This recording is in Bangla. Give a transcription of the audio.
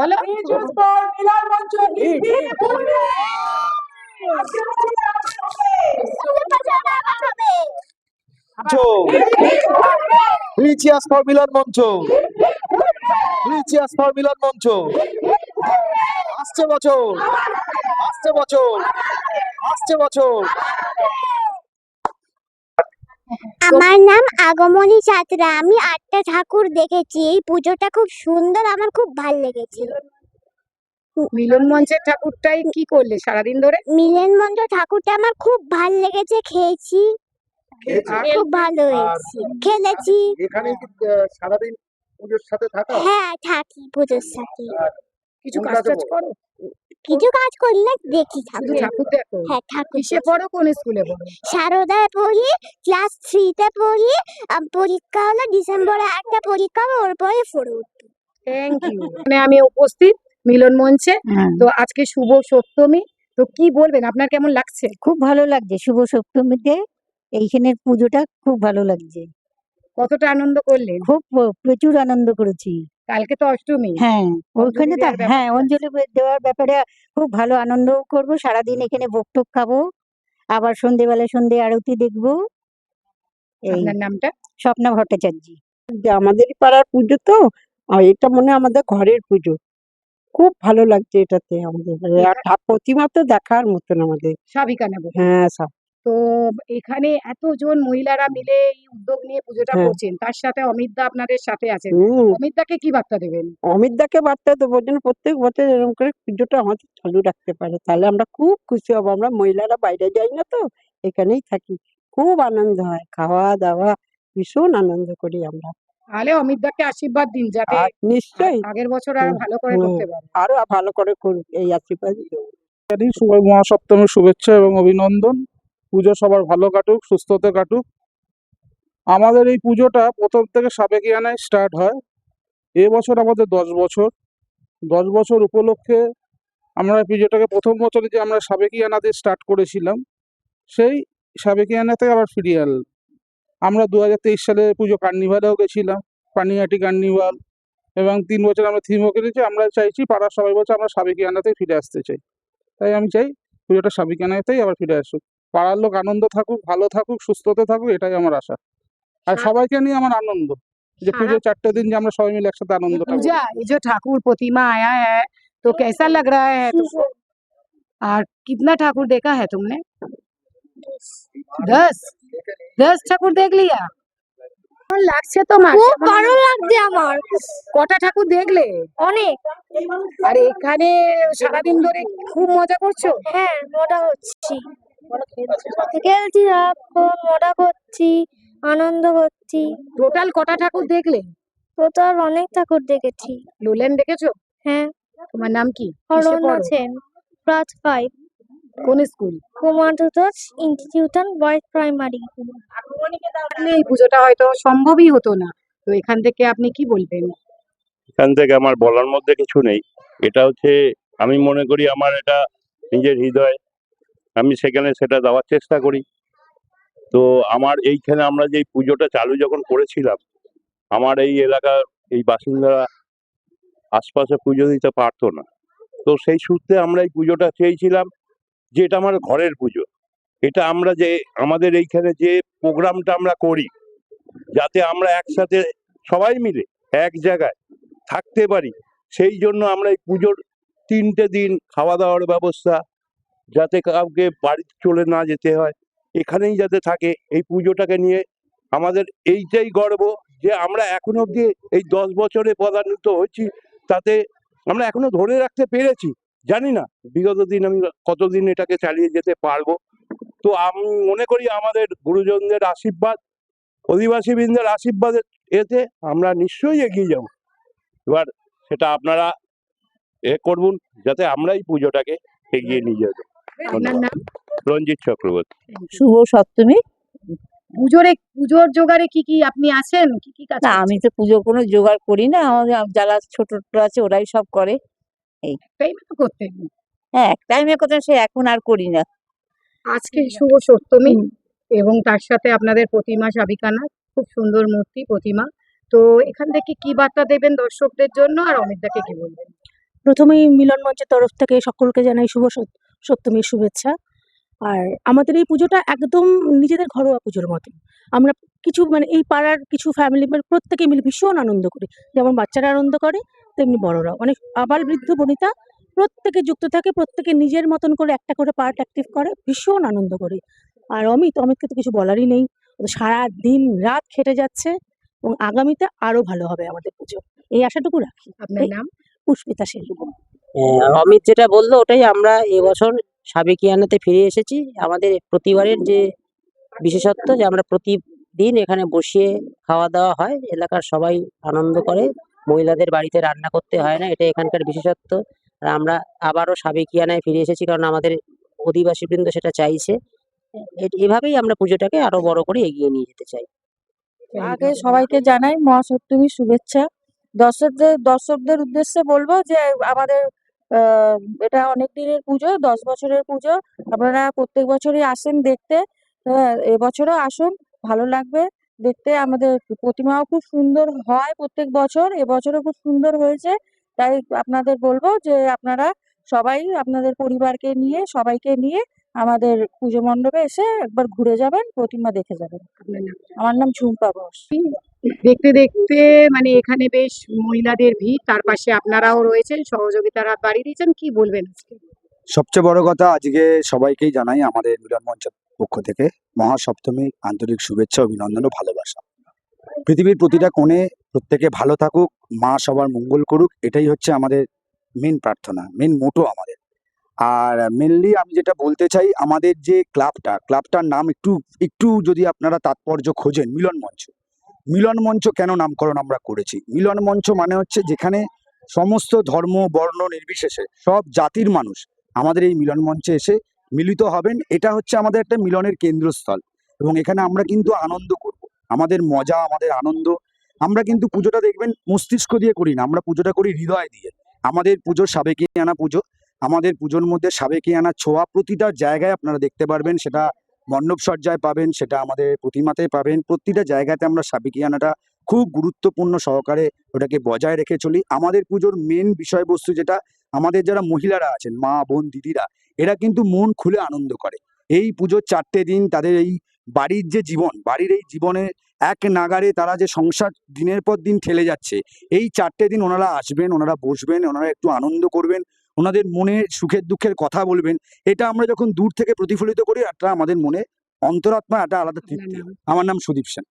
বলো লিচিয়াস ফর মিলন মঞ্চ লিচিয়াস ফর মিলন মঞ্চ আসছে বছর আসছে বছর আসছে বছর। আমার নাম আগমনী ছাত্রা আমি আটটা ঠাকুর দেখেছি। এই পুজোটা খুব সুন্দর আমার খুব ভালো লেগেছে মিলন মঞ্চের ঠাকুরটাই কি করলে সারাদিন ধরে? মিলন মঞ্চ ঠাকুরটা আমার খুব ভালো লেগেছে খেয়েছি। খুব ভালো হয়েছে। খেলেছি। এখানে সারাদিন পুজোর সাথে থাকা? হ্যাঁ থাকি পুজোর সাথে। কিছু কাজ টাজ করো? কিছু কাজ করি না দেখি ঠাকুর ঠাকুর দেখো হ্যাঁ ঠাকুর কিসে পড়ো কোন স্কুলে পড়ো? সারদায় পড়ি ক্লাস থ্রিতে পড়ি পরীক্ষা হলো ডিসেম্বরে একটা পরীক্ষা হবে ওর পরে ফোরে উঠবো। থ্যাংক ইউ মানে আমি উপস্থিত মিলন মঞ্চে। তো আজকে শুভ সপ্তমী। তো কি বলবেন আপনার কেমন লাগছে? খুব ভালো লাগছে শুভ সপ্তমীতে। এইখানের পুজোটা খুব ভালো লাগছে। কতটা আনন্দ করলে খুব প্রচুর আনন্দ করেছি। কালকে তো অষ্টমী। হ্যাঁ ওখানে তো হ্যাঁ অঞ্জলি দেওয়ার ব্যাপারে খুব ভালো আনন্দ করব। সারাদিন এখানে ভোগ টোক খাব। আবার সন্ধেবেলা সন্ধে আরতি দেখব। এই আপনার নামটা? স্বপ্না ভট্টাচার্য। যে আমাদেরই পাড়ার পুজো তো আর এটা মনে হয় আমাদের ঘরের পুজো। খুব ভালো লাগছে এটাতে আমাদের। আর প্রতিমা তো দেখার মতন আমাদের। সাবিকা নেব হ্যাঁ সব। তো এখানে এতজন মহিলারা মিলে এই উদ্যোগ নিয়ে পুজোটা হ্যাঁ। করছেন তার সাথে অমিত দা আপনাদের সাথে আছেন। হম। অমিত দাকে কি বার্তা দেবেন? অমিত দাকে বার্তা দেবো যেন প্রত্যেক বছর এরকম করে পুজোটা আমাদের চালু রাখতে পারে। তাহলে আমরা খুব খুশি হব। আমরা মহিলারা বাইরে যাই না তো এখানেই থাকি। খুব আনন্দ হয়। খাওয়া দাওয়া ভীষণ আনন্দ করি আমরা। তাহলে অমিত দাকে আশীর্বাদ দিন যাতে নিশ্চয়ই। আগের বছর আর ভালো করে। করতে পারে। আরও ভালো করে করুক এই আশীর্বাদ। শুভ মহাসপ্তমীর শুভেচ্ছা এবং অভিনন্দন। পুজো সবার ভালো কাটুক, সুস্থতে কাটুক। আমাদের এই পুজোটা প্রথম থেকে সাবেকিয়ানায় স্টার্ট হয়। এবছর আমাদের দশ বছর। দশ বছর উপলক্ষে আমরা পুজোটাকে প্রথম বছরে যে আমরা সাবেকিয়ানাতে স্টার্ট করেছিলাম, সেই সাবেকিয়ানাতে আবার ফিরিয়ে আনলাম। আমরা দু হাজার তেইশ সালে পুজো কার্নিভালেও গেছিলাম পানিহাটি কার্নিভাল, এবং তিন বছর আমরা থিমও কিনেছি আমরা চাইছি পাড়ার সবাই বলছে আমরা সাবেকিয়ানাতেই ফিরে আসতে চাই। তাই আমি চাই পুজোটা সাবিকানাতেই আবার ফিরে আসুক। পাড়ার লোক আনন্দ থাকুক ভালো থাকুক সুস্থতে থাকুক এটাই আমার আশা। আর সবাইকে নিয়ে আমার আনন্দ যে পুজো চারটে দিন যে আমরা সবাই মিলে একসাথে আনন্দ পূজা এই যে ঠাকুর প্রতিমা আয়া হ্যাঁ তো কেসা লাগ রা হ্যাঁ আর কিতনা ঠাকুর দেখা হ্যাঁ তুমনে? দশ। দশ ঠাকুর দেখ লিয়া। লাগছে তোমার? খুব ভালো লাগছে আমার। কটা ঠাকুর দেখলে? অনেক। আর এখানে সারাদিন ধরে খুব মজা করছ? হ্যাঁ মজা হচ্ছে খেলছি মোটা করছি আনন্দ করছি। টোটাল কটা ঠাকুর দেখলে? টোটাল অনেক ঠাকুর দেখেছি। লোলেন দেখেছ? হ্যাঁ। তোমার নাম কি? অরণ্য? সেন ক্লাস ফাইভ কোন স্কুল? কুমারটুতোষ ইনস্টিটিউশন বয়েজ প্রাইমারি এই পুজোটা হয়তো সম্ভবই হতো না। তো এখান থেকে আপনি কি বলবেন? এখান থেকে আমার বলার মধ্যে কিছু নেই। এটা হচ্ছে আমি মনে করি আমার এটা নিজের হৃদয়। আমি সেখানে সেটা দেওয়ার চেষ্টা করি। তো আমার এইখানে আমরা যে পুজোটা চালু যখন করেছিলাম, আমার এই এলাকার এই বাসিন্দারা আশপাশে পুজো দিতে পারতো না। তো সেই সূত্রে আমরা এই পুজোটা চেয়েছিলাম যে এটা আমার ঘরের পুজো। এটা আমরা যে আমাদের এইখানে যে প্রোগ্রামটা আমরা করি, যাতে আমরা একসাথে সবাই মিলে এক জায়গায় থাকতে পারি, সেই জন্য আমরা এই পুজোর তিনটে দিন খাওয়া দাওয়ার ব্যবস্থা যাতে কাউকে বাড়ি চলে না যেতে হয়। এখানেই যাতে থাকে, এই পুজোটাকে নিয়ে আমাদের এইটাই গর্ব যে আমরা এখনও অব্দি এই দশ বছরে পদান্বিত হয়েছি, তাতে আমরা এখনও ধরে রাখতে পেরেছি। জানি না বিগত দিন আমি কতদিন এটাকে চালিয়ে যেতে পারব। তো আমি মনে করি আমাদের গুরুজনদের আশীর্বাদ, অধিবাসী বৃন্দের আশীর্বাদের এতে আমরা নিশ্চয়ই এগিয়ে যাব। এবার সেটা আপনারা এ করুন, যাতে আমরা এই পুজোটাকে এগিয়ে নিয়ে যাব নাম? রঞ্জিত চক্রবর্তী। শুভ সপ্তমী। পুজোর পুজোর জোগাড়ে কি কি আপনি আছেন? কি কি কাজ না আমি তো পুজো কোনো জোগাড় করি না। আমাদের যারা ছোট ছোট আছে ওরাই সব করে। করছেন করতেন। হ্যাঁ এক টাইমে কথা সে এখন আর করি না। আজকে শুভ সপ্তমী এবং তার সাথে আপনাদের প্রতিমা সাবিকানা। খুব সুন্দর মূর্তি প্রতিমা। তো এখান থেকে কি বার্তা দেবেন দর্শকদের জন্য? আর অমিতদাকে কি বলবেন? প্রথমেই মিলন মঞ্চের তরফ থেকে সকলকে জানাই শুভ সপ্তমীর শুভেচ্ছা। আর আমাদের এই পুজোটা একদম নিজেদের ঘরোয়া পুজোর মতন। আমরা কিছু মানে এই পাড়ার কিছু ফ্যামিলি প্রত্যেকে মিলে ভীষণ আনন্দ করি। যেমন বাচ্চারা আনন্দ করে তেমনি বড়রাও। অনেক আবাল বৃদ্ধ বনিতা প্রত্যেকে যুক্ত থাকে প্রত্যেকে নিজের মতন করে একটা করে পার্ট অ্যাক্টিভ করে ভীষণ আনন্দ করি। আর অমিত অমিতকে তো কিছু বলারই নেই। সারা দিন রাত খেটে যাচ্ছে এবং আগামীতে আরও ভালো হবে আমাদের পুজো। এই আশাটুকু রাখি। আপনার নাম? পুষ্পিতা সেন। অমিত যেটা বলল ওটাই আমরা এবছর সাবেকিয়ানাতে ফিরে এসেছি। আমাদের প্রতিবারের যে বিশেষত্ব যে আমরা প্রতিদিন এখানে বসিয়ে খাওয়া দাওয়া হয় এলাকার সবাই আনন্দ করে মহিলাদের বাড়িতে রান্না করতে হয় না এটা এখানকার বিশেষত্ব। আর আমরা আবারও সাবেকিয়ানায় ফিরে এসেছি কারণ আমাদের অধিবাসীবৃন্দ সেটা চাইছে। এ- এভাবেই আমরা পুজোটাকে আরও বড় করে এগিয়ে নিয়ে যেতে চাই। আগে সবাইকে জানাই মহাসপ্তমীর শুভেচ্ছা। দর্শকদের দর্শকদের উদ্দেশ্যে বলব যে আমাদের এটা অনেক দিনের পুজো দশ বছরের পুজো। আপনারা প্রত্যেক বছরই আসেন দেখতে। হ্যাঁ, এবছরও আসুন ভালো লাগবে দেখতে। আমাদের প্রতিমাও খুব সুন্দর হয় প্রত্যেক বছর এবছরও খুব সুন্দর হয়েছে। তাই আপনাদের বলব যে আপনারা সবাই আপনাদের পরিবারকে নিয়ে সবাইকে নিয়ে আমাদের পুজো মণ্ডপে এসে একবার ঘুরে যাবেন প্রতিমা দেখে যাবেন। আমার নাম ঝুম্পা ঘোষ। দেখতে দেখতে মানে এখানে বেশ মহিলাদের ভিড়, তার পাশে আপনারাও রয়েছেন, সহযোগিতার বাড়িয়ে দিয়েছেন, কি বলবেন সবচেয়ে বড় কথা আজকে সবাইকেই জানাই আমাদের মিলন মঞ্চের পক্ষ থেকে, মহাসপ্তমী আন্তরিক শুভেচ্ছা, অভিনন্দন ও ভালোবাসা। পৃথিবীর প্রতিটা কোণে প্রত্যেকে ভালো থাকুক, মা সবার মঙ্গল করুক, এটাই হচ্ছে আমাদের মেন প্রার্থনা মেন মোটো আমাদের। আর মেনলি আমি যেটা বলতে চাই, আমাদের যে ক্লাবটা, ক্লাবটার নাম একটু একটু যদি আপনারা তাৎপর্য খোঁজেন, মিলন মঞ্চ মিলন মঞ্চ কেন নামকরণ আমরা করেছি? মিলন মঞ্চ মানে হচ্ছে যেখানে সমস্ত ধর্ম, বর্ণ নির্বিশেষে সব জাতির মানুষ আমাদের এই মিলন মঞ্চে এসে মিলিত হবেন। এটা হচ্ছে আমাদের একটা মিলনের কেন্দ্রস্থল এবং এখানে আমরা কিন্তু আনন্দ করব। আমাদের মজা, আমাদের আনন্দ, আমরা কিন্তু পুজোটা দেখবেন মস্তিষ্ক দিয়ে করি না, আমরা পুজোটা করি হৃদয় দিয়ে। আমাদের পুজো সাবেকিয়ানা পুজো, আমাদের পুজোর মধ্যে সাবেকিয়ানা ছোঁয়া প্রতিটা জায়গায় আপনারা দেখতে পারবেন, সেটা মণ্ডপ সজ্জায় পাবেন, সেটা আমাদের প্রতিমাতে পাবেন। প্রতিটা জায়গাতে আমরা সাবেকিয়ানাটা খুব গুরুত্বপূর্ণ সহকারে ওটাকে বজায় রেখে চলি। আমাদের পুজোর মেন বিষয়বস্তু যেটা, আমাদের যারা মহিলারা আছেন, মা, বোন, দিদিরা, এরা কিন্তু মন খুলে আনন্দ করে। এই পুজোর চারটে দিন তাদের এই বাড়ির যে জীবন, বাড়ির এই জীবনে এক নাগারে তারা যে সংসার দিনের পর দিন ঠেলে যাচ্ছে, এই চারটে দিন ওনারা আসবেন, ওনারা বসবেন, ওনারা একটু আনন্দ করবেন ওনাদের মনে সুখের দুঃখের কথা বলবেন এটা আমরা যখন দূর থেকে প্রতিফলিত করি একটা আমাদের মনে অন্তরাত্মা একটা আলাদা তৃপ্তি আমার নাম সুদীপ সেন।